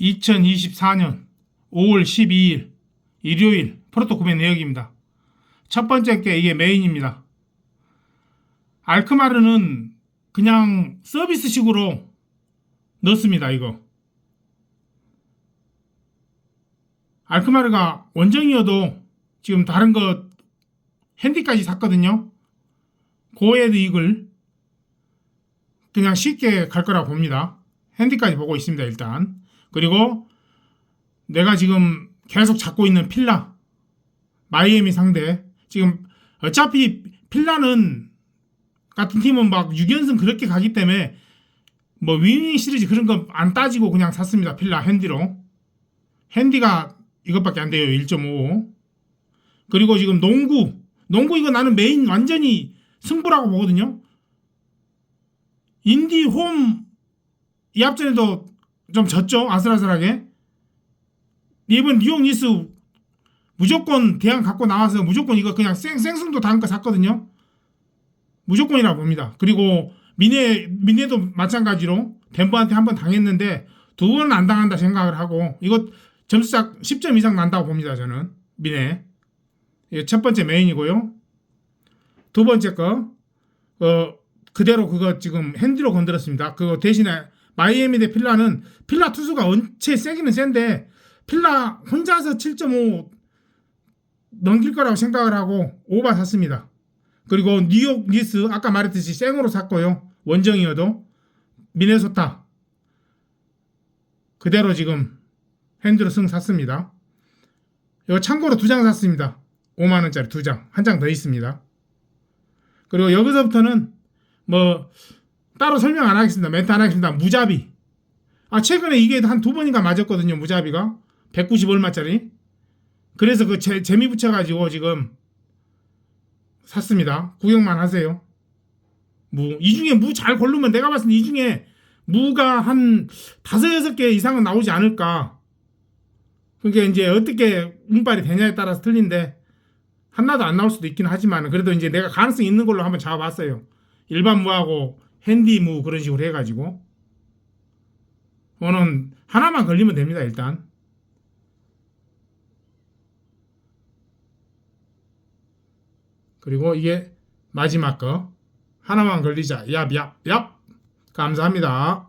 2024년 5월 12일 일요일 프로토 구매 내역입니다. 첫 번째 게 이게 메인입니다. 알크마르는 그냥 서비스식으로 넣습니다. 이거. 알크마르가 원정이어도 지금 다른 거 핸디까지 샀거든요. 고에드 이글 그냥 쉽게 갈 거라 봅니다. 핸디까지 보고 있습니다. 일단 그리고 내가 지금 계속 잡고 있는 필라 마이애미 상대 지금 어차피 필라는 같은 팀은 막 6연승 그렇게 가기 때문에 뭐 위닝 시리즈 그런 거 안 따지고 그냥 샀습니다. 필라 핸디로 핸디가 이것밖에 안 돼요. 1.5 그리고 지금 농구 농구 이거 나는 메인 완전히 승부라고 보거든요. 인디 홈 이 앞전에도 좀 졌죠? 아슬아슬하게? 이번 뉴욕 니스 무조건 대안 갖고 나와서 무조건 이거 그냥 생, 생승도 다음 거 샀거든요. 무조건이라고 봅니다. 그리고 미네 미네도 마찬가지로 덴버한테 한 번 당했는데 두 번은 안 당한다 생각을 하고 이거 점수작 10점 이상 난다고 봅니다 저는. 미네 첫 번째 메인이고요. 두 번째 거 어, 그대로 그거 지금 핸디로 건드렸습니다. 그거 대신에 마이애미 대 필라는 필라 투수가 원체 세기는 센데 필라 혼자서 7.5 넘길 거라고 생각을 하고 오바 샀습니다. 그리고 뉴욕 니스 아까 말했듯이 생으로 샀고요. 원정이어도 미네소타 그대로 지금 핸드로 승 샀습니다. 이거 참고로 두 장 샀습니다. 5만 원짜리 두 장, 한 장 더 있습니다. 그리고 여기서부터는 뭐 따로 설명 안 하겠습니다. 멘트 안 하겠습니다. 무자비. 아 최근에 이게 한 두 번인가 맞았거든요. 무자비가 190 얼마짜리. 그래서 그 재, 재미 붙여가지고 지금 샀습니다. 구경만 하세요. 무. 이 중에 무 잘 고르면 내가 봤을 때 이 중에 무가 한 다섯 여섯 개 이상은 나오지 않을까. 그게 이제 어떻게 운빨이 되냐에 따라서 틀린데 하나도 안 나올 수도 있긴 하지만 그래도 이제 내가 가능성 있는 걸로 한번 잡아봤어요. 일반 무하고 핸디 무 그런 식으로 해가지고 저는 하나만 걸리면 됩니다 일단. 그리고 이게 마지막 거. 하나만 걸리자. 얍얍얍. 감사합니다.